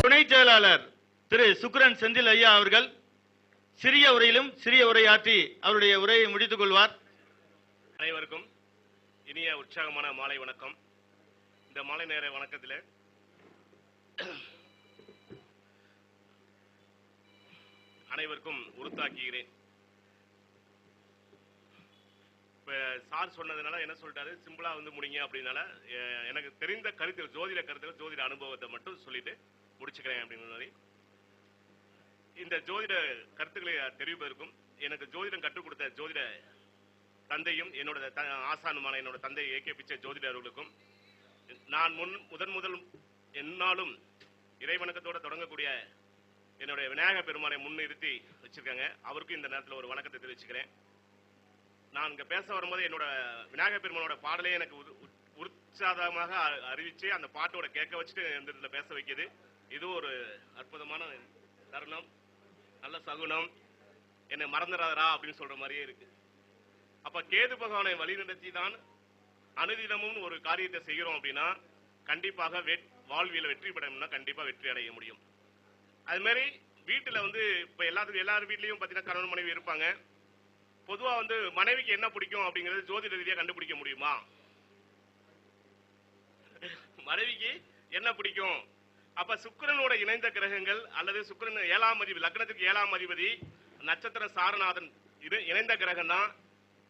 துணை செயலாளர் திரு சுக்ரன் செந்தில் ஐயா அவர்கள் சிறிய உரையிலும் சிறிய உரையாற்றி அவருடைய உரையை முடித்துக் கொள்வார். அனைவருக்கும் இனிய உற்சாகமான மாலை வணக்கம். இந்த மாலை நேர வணக்கத்தில் அனைவருக்கும் உறுத்தாக்குகிறேன். இப்ப சார் சொன்னதுனால என்ன சொல்லிட்டாரு? சிம்பிளா வந்து முடிங்க அப்படின்னால எனக்கு தெரிந்த கருத்து ஜோதிட கருத்தில் ஜோதிட அனுபவத்தை மட்டும் சொல்லிட்டு முடிச்சுக்கிறேன் அப்படின்னு மாதிரி. இந்த ஜோதிட கருத்துக்களை தெரிவிப்பதற்கும் எனக்கு ஜோதிடம் கற்றுக் கொடுத்த ஜோதிட தந்தையும் என்னோட ஆசானுமான என்னோட தந்தை ஏ கே பிச்சை ஜோதிடர்களுக்கும் நான் முன் முதன் முதல் என்னாலும் இறைவணக்கத்தோட தொடங்கக்கூடிய என்னுடைய விநாயக பெருமானை முன்னிறுத்தி வச்சிருக்காங்க. அவருக்கும் இந்த நேரத்தில் ஒரு வணக்கத்தை தெரிவிச்சுக்கிறேன். நான் இங்க பேச வரும்போது என்னோட விநாயக பெருமானோட பாடலே எனக்கு உற்சாதமாக உ- அறிவிச்சு அந்த பாட்டோட கேட்க வச்சுட்டு இந்த இடத்துல பேச வைக்குது. இது ஒரு அற்புதமான தருணம். நல்ல சகுனம். என்னை மறந்துடாதரா அப்படின்னு சொல்ற மாதிரியே இருக்கு. அப்ப கேது பகவானை வழிநடத்தி தான் அனுதினமும் ஒரு காரியத்தை செய்கிறோம் அப்படின்னா கண்டிப்பாக வெட் வாழ்வியல வெற்றி பெறணும்னா கண்டிப்பா வெற்றி அடைய முடியும். அது மாதிரி வீட்டுல வந்து இப்ப எல்லாத்துக்கும் எல்லார் வீட்லயும் பாத்தீங்கன்னா கணவன் மனைவி இருப்பாங்க. பொதுவா வந்து மனைவிக்கு என்ன பிடிக்கும் அப்படிங்கறது ஜோதிட ரீதியா கண்டுபிடிக்க முடியுமா? மனைவிக்கு என்ன பிடிக்கும்? அப்ப சுக்கிரனோட இணைந்த கிரகங்கள் அல்லது சுக்கிரன் ஏழாம் அதிபதி லக்னத்துக்கு ஏழாம் அதிபதி நட்சத்திர சாரநாதன் இது இணைந்த கிரகம் தான்.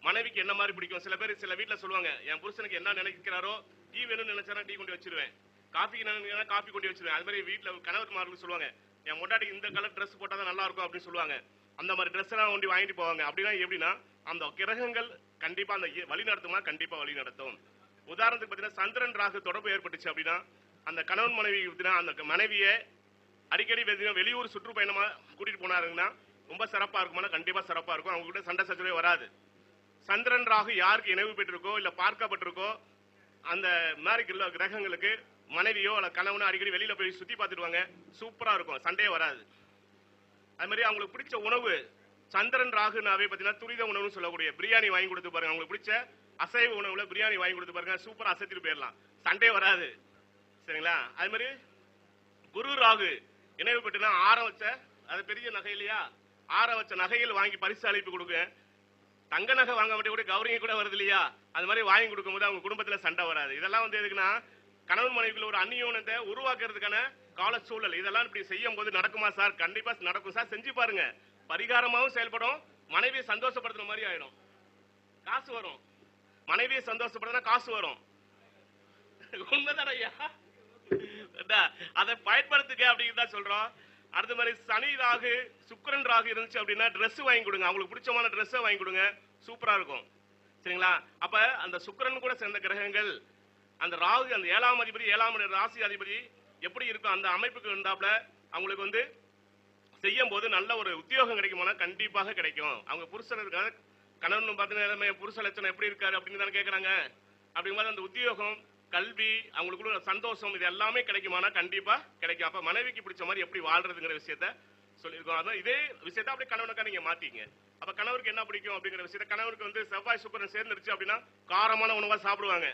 மனைவிக்கு என்ன மாதிரி பிடிக்கும்? சில பேர் சில வீட்டில் சொல்லுவாங்க என் புருஷனுக்கு என்ன நினைக்கிறாரோ டீ வேணும்னு நினைச்சாரா டீ கொண்டு வச்சிருவேன். காஃபிக்கு நினைக்கிறா காஃபி கொண்டு வச்சிருவேன். அது மாதிரி வீட்ல கணவர்மார்களுக்கு சொல்லுவாங்க என் முன்னாடிக்கு இந்த கலர் ட்ரெஸ் போட்டால் தான் நல்லா இருக்கும் அப்படின்னு சொல்லுவாங்க. அந்த மாதிரி ட்ரெஸ் எல்லாம் ஒண்டி வாங்கிட்டு போவாங்க. அப்படின்னா எப்படின்னா அந்த கிரகங்கள் கண்டிப்பாக அந்த வழி நடத்துமா கண்டிப்பாக வழி நடத்தும் உதாரணத்துக்கு பார்த்தீங்கன்னா சந்திரன் ராகு தொடர்பு ஏற்பட்டுச்சு அப்படின்னா அந்த கணவன் மனைவி பார்த்தீங்கன்னா அந்த மனைவியை அடிக்கடி வெளியூர் சுற்றுப்பயணமாக கூட்டிட்டு போனாருங்கன்னா ரொம்ப சிறப்பாக இருக்குமானா கண்டிப்பாக சிறப்பாக இருக்கும். அவங்க கிட்ட சண்டை சச்சரவே வராது. சந்திரன் ராகு யாருக்கு இணைவு பெற்றிருக்கோ இல்லை பார்க்கப்பட்டிருக்கோ அந்த மாதிரி கிரகங்களுக்கு மனைவியோ அல்ல கணவனோ அடிக்கடி வெளியில போய் சுத்தி பார்த்துடுவாங்க சூப்பரா இருக்கும். சண்டையே வராது. அது மாதிரி அவங்களுக்கு பிடிச்ச உணவு சந்திரன் ராகுனாவே பார்த்தீங்கன்னா துரித உணவுன்னு சொல்லக்கூடிய பிரியாணி வாங்கி கொடுத்து பாருங்க. அவங்களுக்கு பிடிச்ச அசைவ உணவுல பிரியாணி வாங்கி கொடுத்து பாருங்க. சூப்பரா அசைத்துட்டு போயிடலாம். சண்டே வராது. சரிங்களா? அது மாதிரி குரு ராகு நினைவு பெற்றுனா ஆற வச்ச அது பெரிய நகை இல்லையா? ஆற வச்ச நகைகள் வாங்கி பரிசு அழைப்பு கொடுங்க. தங்க நகை வாங்க மட்டும் கூட கௌரிங்க கூட வருது இல்லையா? அது மாதிரி வாங்கி கொடுக்கும்போது அவங்க குடும்பத்துல சண்டை வராது. இதெல்லாம் வந்து எதுக்குன்னா கணவன் மனைவியில் ஒரு அந்நியோனத்தை உருவாக்குறதுக்கான கால சூழல். இதெல்லாம் இப்படி செய்யும் போது நடக்குமா சார்? கண்டிப்பா நடக்கும் சார். செஞ்சு பாருங்க. பரிகாரமாவும் செயல்படும். மனைவியை சந்தோஷப்படுத்துற மாதிரி ஆயிடும். காசு வரும். மனைவியை சந்தோஷப்படுத்தினா காசு வரும். உண்மைதான் ஐயா? அதை பயன்படுத்துக்க அப்படின்னு தான் சொல்றோம். அடுத்த மாதிரி சனி ராகு சுக்கரன் ராகு இருந்துச்சு அப்படின்னா ட்ரெஸ் வாங்கி கொடுங்க. அவங்களுக்கு பிடிச்சமான ட்ரெஸ்ஸை வாங்கி கொடுங்க. சூப்பரா இருக்கும். சரிங்களா? அப்ப அந்த சுக்கரன் கூட சேர்ந்த கிரகங்கள் அந்த ராகு அந்த ஏழாம் அதிபதி ஏழாம் ராசி அதிபதி எப்படி இருக்கும் அந்த அமைப்புக்கு இருந்தாப்புல அவங்களுக்கு வந்து செய்யும் போது நல்ல ஒரு உத்தியோகம் கிடைக்குமானா கண்டிப்பாக கிடைக்கும். அவங்க புருஷன் இருக்காங்க கணவன் பார்த்தீங்கன்னா புருஷ லட்சணம் எப்படி இருக்காரு அப்படின்னு தானே கேட்கறாங்க அப்படிங்கும்போது அந்த உத்தியோகம் கல்வி அவங்களுக்குள்ள சந்தோஷம் இது எல்லாமே கிடைக்குமானா கண்டிப்பா கிடைக்கும். அப்ப மனைவிக்கு பிடிச்ச மாதிரி எப்படி வாழ்றதுங்கிற விஷயத்த சொல்லியிருக்கோம். அதான் இதே விஷயத்த அப்படியே கணவனுக்கா நீங்க மாத்தீங்க அப்ப கணவருக்கு என்ன பிடிக்கும் அப்படிங்கிற விஷயத்த கணவருக்கு வந்து செவ்வாய் சுக்கரன் சேர்ந்துருச்சு அப்படின்னா காரமான உணவா சாப்பிடுவாங்க.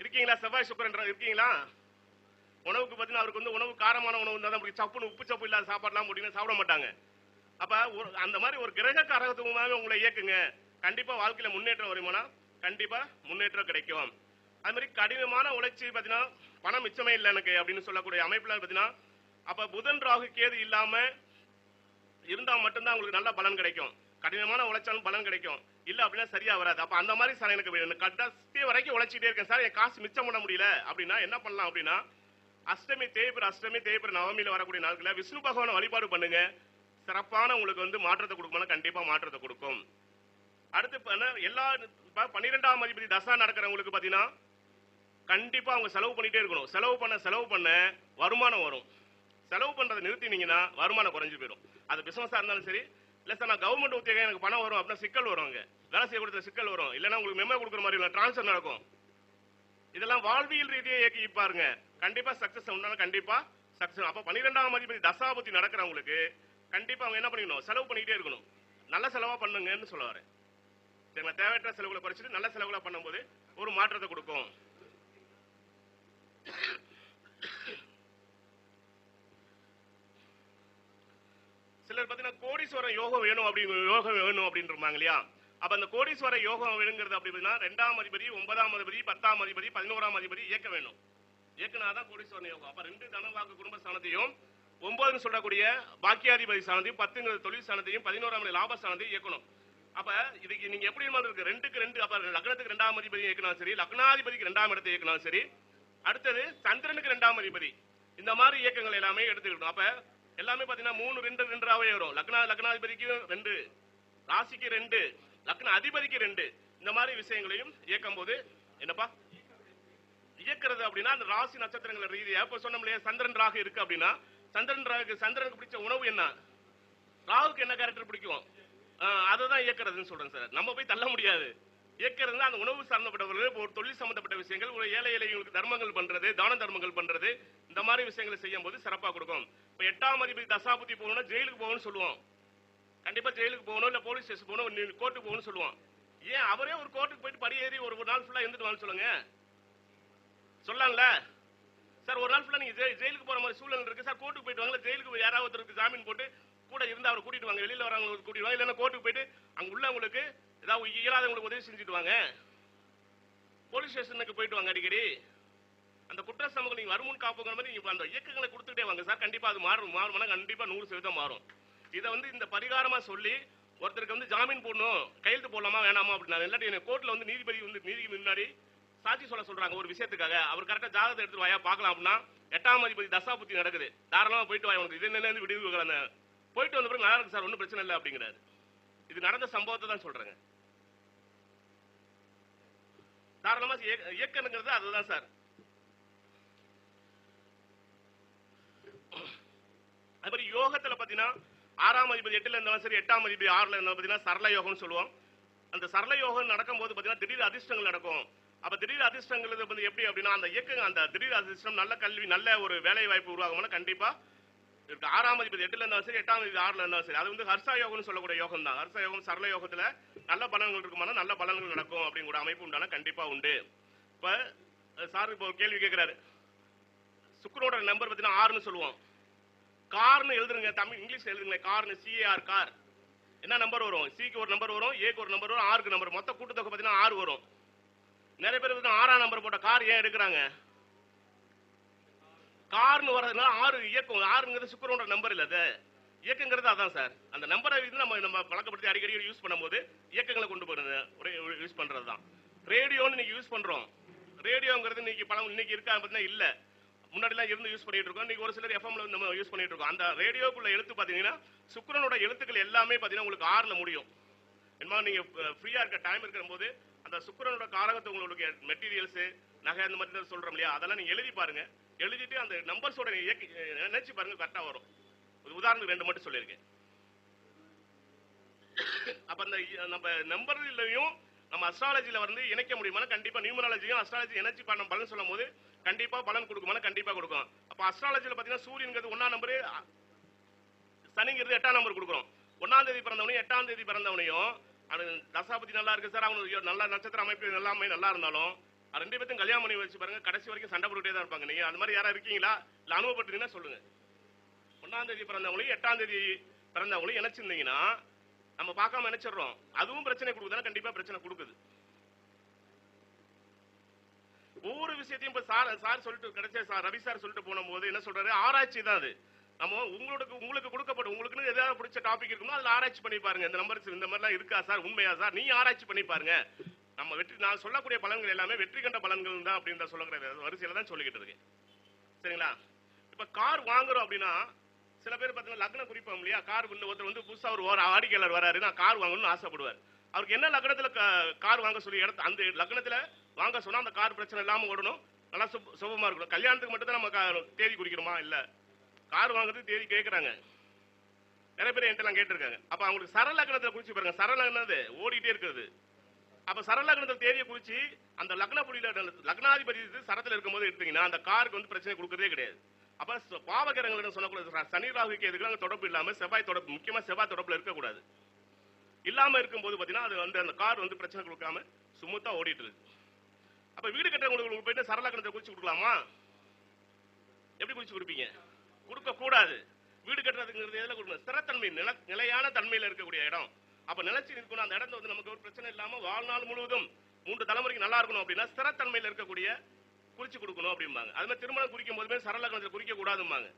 இருக்கீங்களா? செவ்வாய் சுக்கரன் இருக்கீங்களா? உணவுக்கு பார்த்தீங்கன்னா அவருக்கு வந்து உணவு காரமான உணவு இருந்தால் தான் சப்புன்னு உப்பு சப்பு இல்லாத சாப்பாடுலாம் முடியும் சாப்பிட மாட்டாங்க. அப்ப ஒரு அந்த மாதிரி ஒரு கிரக காரகத்துவமாகவே உங்களை இயக்குங்க. கண்டிப்பா வாழ்க்கையில முன்னேற்றம் வருமானா? கண்டிப்பா முன்னேற்றம் கிடைக்கும். அது மாதிரி கடினமான உழைச்சி பார்த்தீங்கன்னா பணம் மிச்சமே இல்லை எனக்கு அப்படின்னு சொல்லக்கூடிய அமைப்புல பார்த்தீங்கன்னா அப்ப புதன் ராகு கேது இல்லாம இருந்தா மட்டும்தான் உங்களுக்கு நல்ல பலன் கிடைக்கும். கடினமான உழைச்சாலும் பலன் கிடைக்கும். இல்ல அப்படின்னா சரியா வராது. அப்ப அந்த மாதிரி சார் எனக்கு வேணும். கடைசி வரைக்கும் உழைச்சிட்டே இருக்கேன். சார் என் காசு மிச்சம் பண்ண முடியல. அப்படின்னா என்ன பண்ணலாம் அப்படின்னா அஷ்டமி தேய்பிர அஷ்டமி தேய்பிர நவமியில வரக்கூடிய நாட்கள விஷ்ணு பகவானை வழிபாடு பண்ணுங்க. சிறப்பான உங்களுக்கு வந்து மாற்றத்தை கொடுக்குமானா கண்டிப்பா மாற்றத்தை கொடுக்கும். அடுத்து எல்லா பன்னிரெண்டாம் அதிபதி தசா நடக்கிறவங்களுக்கு பாத்தீங்கன்னா கண்டிப்பா அவங்க செலவு பண்ணிட்டே இருக்கணும். செலவு பண்ண செலவு பண்ண வருமானம் வரும். செலவு பண்றதை நிறுத்தினீங்கன்னா வருமானம் குறைஞ்சு போயிடும். அது பிசினஸா இருந்தாலும் சரி இல்ல சார் நான் கவர்மெண்ட் உத்தியோகம் எனக்கு பணம் வரும் அப்படின்னா சிக்கல் வரும் அங்க. வேலை செய்ய கொடுத்த சிக்கல் வரும். இல்லைன்னா உங்களுக்கு மெமோ கொடுக்குற மாதிரி இல்லை டிரான்ஸ்ஃபர் நடக்கும். இதெல்லாம் வாழ்வியல் ரீதியா இயக்கி பாருங்க கண்டிப்பா சக்சஸ் உண்டான கண்டிப்பா சக்சஸ் அப்ப பன்னிரெண்டாம் அதிபதி தசாபதி நடக்கிறவங்களுக்கு கண்டிப்பா அவங்க என்ன பண்ணிக்கணும்? செலவு பண்ணிக்கிட்டே இருக்கணும். நல்ல செலவா பண்ணுங்கன்னு சொல்ல வரேன் சரிங்களா? தேவையற்ற செலவுகளை குறைச்சிட்டு நல்ல செலவுகளை பண்ணும்போது ஒரு மாற்றத்தை கொடுக்கும். சிலர் பார்த்தீங்கன்னா கோடீஸ்வரன் யோகம் வேணும் அப்படின்னு யோகம் வேணும் அப்படின்றாங்க இல்லையா அப்ப அந்த கோடீஸ்வர யோகம் வேணுங்கிறது அப்படி அப்படின்னா ரெண்டாம் அதிபதி ஒன்பதாம் அதிபதி பத்தாம் அதிபதி பதினோராம் அதிபதி இயக்க வேணும். இயக்குனாதான் கோடீஸ்வரன் யோகம். அப்ப ரெண்டு தனவாக்கு குடும்ப ஸ்தானத்தையும் ஒன்பதுன்னு சொல்லக்கூடிய பாக்கியாதிபதி ஸ்தானத்தையும் பத்துங்கிற தொழில் ஸ்தானத்தையும் பதினோராம் நிலை லாப ஸ்தானத்தையும் இயக்கணும். அப்ப இதுக்கு நீங்க எப்படி இருக்கு. ரெண்டுக்கு ரெண்டு அப்ப லக்னத்துக்கு ரெண்டாம் அதிபதி இயக்கினாலும் சரி லக்னாதிபதிக்கு ரெண்டாம் இடத்தை இயக்கினாலும் சரி அடுத்தது சந்திரனுக்கு ரெண்டாம் அதிபதி. இந்த மாதிரி இயக்கங்கள் எல்லாமே எடுத்துக்கிட்டோம். அப்ப எல்லாமே பாத்தீங்கன்னா மூணு ரெண்டு ரெண்டாவே வரும். லக்னா லக்னாதிபதிக்கு ரெண்டு ராசிக்கு ரெண்டு லக்ன அதிபதிக்கு ரெண்டு. இந்த மாதிரி விஷயங்களையும் இயக்கும் போது என்னப்பா? இயக்கிறது அப்படின்னா அந்த ராசி நட்சத்திரங்கள் ரீதியா இப்ப சொன்னோம் இல்லையா சந்திரன் ராகு இருக்கு அப்படின்னா சந்திரன் ராகு சந்திரனுக்கு பிடிச்ச உணவு என்ன? ராகுக்கு என்ன கேரக்டர் பிடிக்கும்? அதை தான் இயக்கிறதுன்னு சொல்றேன் சார் நம்ம போய் தள்ள முடியாது. இயக்கம் அந்த உணவு சார்ந்தப்பட்டவர்கள் ஒரு தொழில் சம்பந்தப்பட்ட விஷயங்கள் ஒரு ஏழை ஏழைகளுக்கு தர்மங்கள் பண்றது தான தர்மங்கள் பண்றது இந்த மாதிரி விஷயங்களை செய்யும் போது சிறப்பா கொடுக்கும். இப்ப எட்டாம் அதிபதி தசாபுத்தி போகணும்னா ஜெயிலுக்கு போகணும்னு சொல்லுவோம். கண்டிப்பா ஜெயிலுக்கு போகணும் இல்ல போலீஸ் ஸ்டேஷன் போகணும் நீ கோர்ட்டுக்கு போகணும்னு சொல்லுவோம். ஏன் அவரே ஒரு கோர்ட்டுக்கு போயிட்டு படி ஏறி ஒரு நாள் ஃபுல்லா இருந்துட்டு வான்னு சொல்லுங்க. சொல்லலாம்ல சார் ஒரு நாள் ஃபுல்லா நீங்க ஜெயிலுக்கு போற மாதிரி சூழல் இருக்கு. சார் கோர்ட்டுக்கு போயிட்டு வாங்க ஜெயிலுக்கு யாராவது ஒருத்தருக்கு ஜாமீன் போட்டு கூட இருந்து அவரை கூட்டிட்டு வாங்க. வெளியில வரவங்க கூட்டிட்டு வாங்க. இல்லைன்னா கோர்ட்டுக்கு போயிட்டு அங்க உள்ளவங்களுக்கு ஏதாவது இயலாதவங்களுக்கு உதவி செஞ்சுட்டு வாங்க. போலீஸ் ஸ்டேஷனுக்கு போயிட்டு வாங்க அடிக்கடி. அந்த குற்ற சமூகம் நீங்க வருமுன் காப்புங்கிற மாதிரி நீங்க அந்த இயக்கங்களை கொடுத்துட்டே வாங்க சார். கண்டிப்பா அது மாறும். மாறும்னா கண்டிப்பா நூறு சதவீதம் மாறும். இதை வந்து இந்த பரிகாரமா சொல்லி ஒருத்தருக்கு வந்து ஜாமீன் போடணும். கையெழுத்து போடலாமா வேணாமா அப்படின்னா இல்லாட்டி எனக்கு கோர்ட்ல வந்து நீதிபதி வந்து நீதி முன்னாடி சாட்சி சொல்ல சொல்றாங்க ஒரு விஷயத்துக்காக. அவர் கரெக்டா ஜாதகத்தை எடுத்து வாயா பார்க்கலாம் அப்படின்னா எட்டாம் அதிபதி தசாபுத்தி நடக்குது. தாராளமா போயிட்டு வாய் உனக்கு. இது என்ன விடுவு போயிட்டு வந்த பிறகு நல்லா இருக்கு சார். ஒன்றும் பிரச்சனை இல்லை அப்படிங்கிறாரு. இது நடந்த சம்பவத்தை தான் சொல்கிறேங்க தாராளமா இயக்கணுங்கிறது அதுதான் சார். அது மாதிரி யோகத்துல பாத்தீங்கன்னா ஆறாம் அதிபதி எட்டுல இருந்தாலும் சரி எட்டாம் அதிபதி ஆறுல இருந்தாலும் பாத்தீங்கன்னா சரள யோகம்னு சொல்லுவோம். அந்த சரள யோகம் நடக்கும்போது பாத்தீங்கன்னா திடீர் அதிர்ஷ்டங்கள் நடக்கும். அப்ப திடீர் அதிர்ஷ்டங்கள் வந்து எப்படி அப்படின்னா அந்த இயக்கங்க அந்த திடீர் அதிர்ஷ்டம் நல்ல கல்வி நல்ல ஒரு வேலை வாய்ப்பு உருவாகும்னா கண்டிப்பா ஆறாம் அதிபதி எட்டுல இருந்தாலும் சரி எட்டாம் அதிபதி ஆறுல இருந்தாலும் சரி. அது வந்து ஹர்ஷா யோகம்னு சொல்லக்கூடிய யோகம் தான். ஹர்ஷா யோகம் சரள யோகத்துல நல்ல பலன்கள் இருக்குமானா நல்ல பலன்கள் நடக்கும் அப்படிங்கிற அமைப்பு உண்டான கண்டிப்பா உண்டு. இப்ப சார் இப்போ கேள்வி கேட்கிறாரு சுக்கரோட நம்பர் பார்த்தீங்கன்னா ஆறுன்னு சொல்லுவோம். கார்னு எழுதுருங்க தமிழ் இங்கிலீஷ்ல எழுதுங்க கார்னு சிஏஆர் கார் என்ன நம்பர் வரும்? சிக்கு ஒரு நம்பர் வரும் ஏக்கு ஒரு நம்பர் வரும் ஆறுக்கு நம்பர் மொத்த கூட்டத்தொகை பார்த்தீங்கன்னா ஆறு வரும். நிறைய பேர் பார்த்தீங்கன்னா ஆறாம் நம்பர் போட்ட கார் ஏன் எடுக்கிறாங்க? கார்னு வர்றதுனால ஆறு இயக்கம் ஆறுங்கிறது சுக்கரோட நம்பர் இல்லை அது. இயக்கங்கிறது அதான் சார். அந்த நம்பரை வந்து நம்ம நம்ம பழக்கப்படுத்தி அடிக்கடி யூஸ் பண்ணும்போது இயக்கங்களை கொண்டு போகிறது ஒரே யூஸ் பண்ணுறது தான் ரேடியோன்னு இன்னைக்கு யூஸ் பண்ணுறோம் ரேடியோங்கிறது இன்னைக்கு பழம் இன்னைக்கு இருக்கா பார்த்தீங்கன்னா இல்லை. முன்னாடிலாம் இருந்து யூஸ் பண்ணிட்டு இருக்கோம். இன்னைக்கு ஒரு சிலர் எஃப்எம்ல நம்ம யூஸ் பண்ணிட்டு இருக்கோம். அந்த ரேடியோக்குள்ள எழுத்து பார்த்தீங்கன்னா சுக்கரனோட எழுத்துக்கள் எல்லாமே பார்த்தீங்கன்னா உங்களுக்கு ஆறில் முடியும். என்னமா நீங்க ஃப்ரீயா இருக்க டைம் இருக்கிற போது அந்த சுக்கரனோட காரகத்தை உங்களுக்கு மெட்டீரியல்ஸ் நகை அந்த மாதிரி சொல்றோம் இல்லையா? அதெல்லாம் நீங்க எழுதி பாருங்க. எழுதிட்டு அந்த நம்பர்ஸோட நினைச்சு பாருங்க கரெக்டா வரும். ஒரு உதாரணத்துக்கு ரெண்டு மட்டும் சொல்லியிருக்கேன். அப்ப அந்த நம்ம நம்பர்லையும் நம்ம அஸ்ட்ராலஜில வந்து இணைக்க முடியுமானா கண்டிப்பா நியூமராலஜியும் அஸ்ட்ராலஜி எனர்ஜி பண்ண பலன் சொல்லும் போது கண்டிப்பா பலன் கொடுக்குமானா கண்டிப்பா கொடுக்கும். அப்ப அஸ்ட்ராலஜில பாத்தீங்கன்னா சூரியன்கிறது ஒன்னா நம்பரு சனிங்கிறது எட்டாம் நம்பர் கொடுக்குறோம். ஒன்னாம் தேதி பிறந்தவனையும் எட்டாம் தேதி பிறந்தவனையும் அது தசாபதி நல்லா இருக்கு சார். அவனுக்கு நல்ல நட்சத்திர அமைப்பு எல்லாமே நல்லா இருந்தாலும் ரெண்டு பேரும் கல்யாணம் பண்ணி வச்சு பாருங்க கடைசி வரைக்கும் சண்டை போட்டுட்டே தான் இருப்பாங்க. நீங்க அந்த மாதிரி யாரா இருக்கீங்களா? இல்ல அனுபவப்பட்டீங்கன்னா சொல்லுங்க. ஒன்னாம் தேதி பிறந்தவங்களையும் எட்டாம் தேதி பிறந்தவங்களையும் இணைச்சிருந்தீங்கன்னா நம்ம பார்க்காம இணைச்சிடுறோம். அதுவும் பிரச்சனை கொடுக்குதுன்னா கண்டிப்பா பிரச்சனை கொடுக்குது. ஒவ்வொரு விஷயத்தையும் இப்ப சார் சார் சொல்லிட்டு கிடைச்ச சார் ரவி சார் சொல்லிட்டு போன போது என்ன சொல்றாரு? ஆராய்ச்சி தான் அது. நம்ம உங்களுக்கு உங்களுக்கு கொடுக்கப்படும் உங்களுக்குன்னு ஏதாவது பிடிச்ச டாபிக் இருக்குமோ அதுல ஆராய்ச்சி பண்ணி பாருங்க. இந்த நம்பர் இந்த மாதிரிலாம் இருக்கா சார்? உண்மையா சார்? நீ ஆராய்ச்சி பண்ணி பாருங்க. நம்ம வெற்றி நான் சொல்லக்கூடிய பலன்கள் எல்லாமே வெற்றி கண்ட பலன்கள் தான் அப்படின்னு சொல்லுங்கிற வரிசையில தான் சொல்லிக்கிட்டு இருக்கேன். சரிங்களா? இப்ப கார் வாங்குறோம் அப்படின்னா சில பேர் பார்த்தீங்கன்னா லக்ன குறிப்போம் இல்லையா? கார் ஒருத்தர் வந்து புதுசா ஒரு ஒரு வாடிக்கையாளர் வராரு நான் கார் வாங்கணும்னு ஆசைப்படுவார். அவருக்கு என்ன லக்னத்துல கார் வாங்க சொல்லி இடத்து அந்த லக்னத்துல வாங்க சொன்னா அந்த கார் பிரச்சனை இல்லாம ஓடணும். நல்லா சுப சுபமா இருக்கணும். கல்யாணத்துக்கு மட்டும் தான் நம்ம தேதி குறிக்கிறோமா இல்ல. கார் வாங்குறதுக்கு தேதி கேட்கறாங்க நிறைய பேர் என்கிட்ட எல்லாம் கேட்டிருக்காங்க. அப்ப அவங்களுக்கு சரள லக்னத்துல குறிச்சு பாருங்க. சரலக்னது ஓடிட்டே இருக்கிறது. அப்ப சரள லக்னத்தில் தேதியை குறிச்சு அந்த லக்ன புள்ளியில லக்னாதிபதி சரத்தில் இருக்கும் இருக்கும்போது எடுத்தீங்கன்னா அந்த காருக்கு வந்து பிரச்சனை கொடுக்கறதே கிடையாது. அப்ப பாவகிரகங்கள் சொல்லக்கூடாது. சனி ராகுக்கு எதுக்கு தொடர்பு இல்லாம செவ்வாய் தொடர்பு முக்கியமா செவ்வாய் தொடர்புல இருக்கக்கூடாது. இல்லாம இருக்கும்போது பாத்தீங்கன்னா அது வந்து அந்த கார் வந்து பிரச்சனை கொடுக்காம சுமூத்தா ஓடிட்டு இருக்கு. அப்ப வீடு கட்டுறவங்களுக்கு போயிட்டு சரள குறிச்சு கொடுக்கலாமா? எப்படி குறிச்சு கொடுப்பீங்க? கொடுக்க கூடாது வீடு கட்டுறதுங்கிறது எதுல கொடுக்கணும்? ஸ்திரத்தன்மை நில நிலையான தன்மையில இருக்கக்கூடிய இடம். அப்ப நிலைச்சு நிற்கணும் அந்த இடத்துல வந்து நமக்கு ஒரு பிரச்சனை இல்லாம வாழ்நாள் முழுவதும் மூன்று தலைமுறைக்கு நல்லா இருக்கணும் அப்படின்னா ஸ்திரத்தன்மையில் இருக்கக்கூடிய குறிச்சு கொடுக்கணும் அப்படிம்பாங்க. அது மாதிரி திருமணம் குறிக்கும் போதுமே சரள கணத்தில் குறிக்க கூடாதும்பாங்க.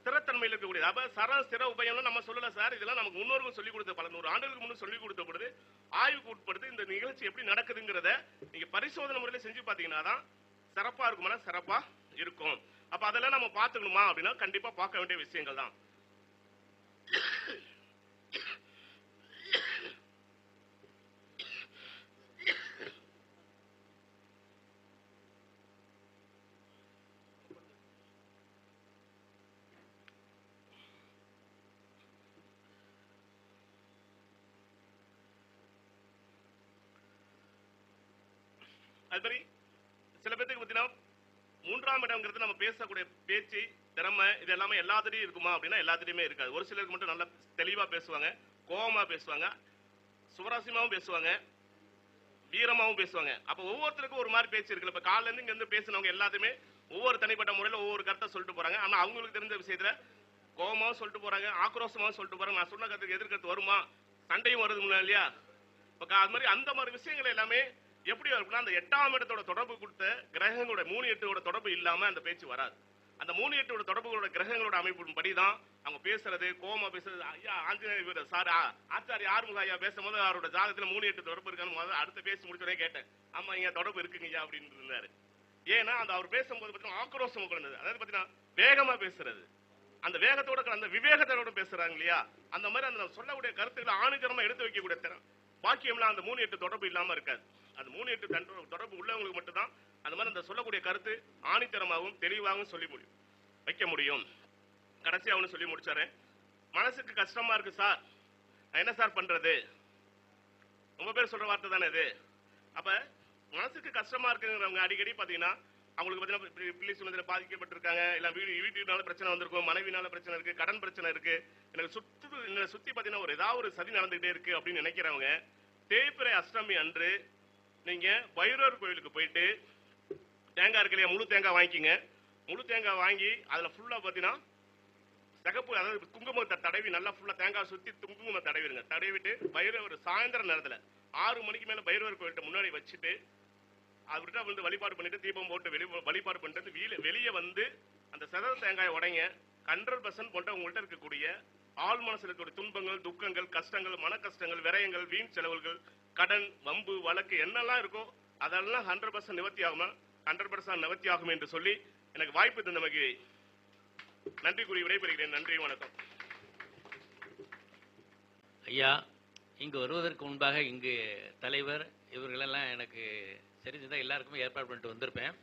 ஸ்திரத்தன்மையில் இருக்கக்கூடியது. அப்ப சர ஸ்திர உபயம்னு நம்ம சொல்லல சார். இதெல்லாம் நமக்கு முன்னோர்கள் சொல்லி கொடுத்த பல நூறு ஆண்டுகளுக்கு முன்னு சொல்லி கொடுத்தப்படுது ஆய்வுக்கு உட்படுத்து இந்த நிகழ்ச்சி எப்படி நடக்குதுங்கிறத நீங்க பரிசோதனை முறையில செஞ்சு பாத்தீங்கன்னா தான் சிறப்பா இருக்குமானா சிறப்பா இருக்கும். அப்ப அதெல்லாம் நம்ம பாத்துக்கணுமா அப்படின்னா கண்டிப்பா பார்க்க வேண்டிய விஷயங்கள் தான். அது மாதிரி சில பேர்த்துக்கு பார்த்தீங்கன்னா மூன்றாம் இடம்ங்கிறது நம்ம பேசக்கூடிய பேச்சு திறமை இது எல்லாமே எல்லாத்துலேயும் இருக்குமா அப்படின்னா எல்லாத்துலேயுமே இருக்காது. ஒரு சிலருக்கு மட்டும் நல்லா தெளிவாக பேசுவாங்க கோபமாக பேசுவாங்க சுவராசியமாகவும் பேசுவாங்க வீரமாகவும் பேசுவாங்க. அப்போ ஒவ்வொருத்தருக்கும் ஒரு மாதிரி பேச்சு இருக்குல்ல. இப்போ காலைல இங்கேருந்து பேசினவங்க எல்லாத்தையுமே ஒவ்வொரு தனிப்பட்ட முறையில் ஒவ்வொரு கருத்தை சொல்லிட்டு போகிறாங்க ஆனால் அவங்களுக்கு தெரிஞ்ச விஷயத்தில் கோபமாகவும் சொல்லிட்டு போகிறாங்க ஆக்ரோஷமாகவும் சொல்லிட்டு போகிறாங்க நான் சொன்ன கருத்துக்கு எதிர்கருத்து வருமா? சண்டையும் வருது இல்லையா? இப்போ கா- அது மாதிரி அந்த மாதிரி விஷயங்கள் எல்லாமே எப்படி இருக்குன்னா அந்த எட்டாம் இடத்தோட தொடர்பு கொடுத்த கிரகங்களோட மூணு எட்டோட தொடர்பு இல்லாம அந்த பேச்சு வராது. அந்த மூணு எட்டோட தொடர்புகளோட கிரகங்களோட அமைப்பின் படிதான் அவங்க பேசுறது கோமா பேசுறது. ஐயா ஆஞ்சநேய சார் ஆச்சாரிய ஆறுமுக ஐயா பேசும்போது அவரோட ஜாதகத்துல மூணு எட்டு தொடர்பு இருக்கான்னு முதல்ல அடுத்து பேசி முடிச்சோடனே கேட்டேன். ஆமா இங்க தொடர்பு இருக்குங்க ஐயா அப்படின்னு இருந்தாரு ஏன்னா அந்த அவர் பேசும்போது பார்த்தீங்கன்னா ஆக்ரோஷம் கொண்டது அதாவது பார்த்தீங்கன்னா வேகமா பேசுறது. அந்த வேகத்தோட அந்த விவேகத்தோட பேசுறாங்க இல்லையா? அந்த மாதிரி அந்த சொல்லக்கூடிய கருத்துக்களை ஆணுக்கரமா எடுத்து வைக்கக்கூடிய திறன். பாக்கியம்லாம் அந்த மூணு எட்டு தொடர்பு இல்லாம இருக்காது. அந்த மூணு எட்டு தன் தொடர்பு உள்ளவங்களுக்கு மட்டும்தான் அந்த மாதிரி அந்த சொல்லக்கூடிய கருத்து ஆணித்தரமாகவும் தெளிவாகவும் சொல்லி முடியும். வைக்க முடியும். கடைசி அவனு சொல்லி முடிச்சாரு மனசுக்கு கஷ்டமா இருக்கு சார். நான் என்ன சார் பண்றது? ரொம்ப பேர் சொல்ற வார்த்தை தானே இது? அப்ப மனசுக்கு கஷ்டமா இருக்குங்கிறவங்க அடிக்கடி பாத்தீங்கன்னா அவங்களுக்கு பாத்தீங்கன்னா பிள்ளை சுனத்துல பாதிக்கப்பட்டிருக்காங்க இல்ல வீடு வீட்டுனால பிரச்சனை வந்திருக்கும் மனைவினால பிரச்சனை இருக்கு கடன் பிரச்சனை இருக்கு. எனக்கு சுத்து என்னை சுத்தி பாத்தீங்கன்னா ஒரு ஏதாவது ஒரு சதி நடந்துகிட்டே இருக்கு அப்படின்னு நினைக்கிறவங்க தேய்பிறை அஷ்டமி அன்று நீங்க பைரவர் கோயிலுக்கு போயிட்டு தேங்காய் இருக்கு இல்லையா முழு தேங்காய் வாங்கிக்கிங்க. முழு தேங்காய் வாங்கி அதுல ஃபுல்லா பாத்தீங்கன்னா சிகப்பு அதாவது குங்குமத்தை தடவி நல்லா ஃபுல்லா தேங்காய் சுத்தி குங்குமம் தடவிடுங்க. தடவிட்டு பைரவர் சாயந்தர நேரத்துல ஆறு மணிக்கு மேல பைரவர் கோயில்கிட்ட முன்னாடி வச்சுட்டு அவர்கிட்ட வந்து வழிபாடு பண்ணிட்டு தீபம் போட்டு வெளி வழிபாடு பண்ணிட்டு வெளியே வெளியே வந்து அந்த செதற தேங்காயை உடைங்க. ஹண்ட்ரட் பர்சன்ட் போன்ற உங்கள்கிட்ட இருக்கக்கூடிய ஆள் மனசுல இருக்கக்கூடிய துன்பங்கள் துக்கங்கள் கஷ்டங்கள் மன கஷ்டங்கள் விரயங்கள் வீண் செலவுகள் கடன் வம்பு வழக்கு என்னெல்லாம் இருக்கோ அதெல்லாம் ஹண்ட்ரட் பர்சன்ட் நிவர்த்தி ஆகுமா? ஹண்ட்ரட் பர்சன்ட் நிவர்த்தி ஆகும் என்று சொல்லி எனக்கு வாய்ப்பு தந்தமைக்கு நன்றி கூறி விடைபெறுகிறேன். நன்றி வணக்கம். ஐயா இங்கு வருவதற்கு முன்பாக இங்கு தலைவர் இவர்களெல்லாம் எனக்கு தெரிஞ்சதாக எல்லாருக்குமே ஏற்பாடு பண்ணிட்டு வந்திருப்பேன்.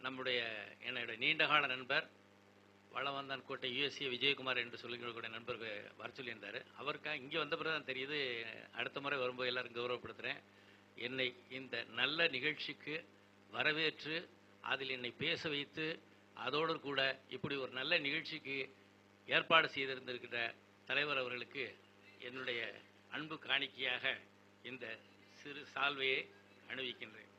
நம்முடைய என்னுடைய நீண்டகால நண்பர் வளவந்தான் கோட்டை யுஎஸ்சி விஜயகுமார் என்று சொல்லிக்கூடிய நண்பருக்கு வர சொல்லியிருந்தார். அவருக்கா இங்கே வந்த பிறகு தான் தெரியுது அடுத்த முறை வரும்போது எல்லாரும் கௌரவப்படுத்துகிறேன் என்னை இந்த நல்ல நிகழ்ச்சிக்கு வரவேற்று அதில் என்னை பேச வைத்து அதோடு கூட இப்படி ஒரு நல்ல நிகழ்ச்சிக்கு ஏற்பாடு செய்திருந்திருக்கிற தலைவர் அவர்களுக்கு என்னுடைய அன்பு காணிக்கையாக இந்த சிறு சால்வையை அணிவிக்கின்றேன்.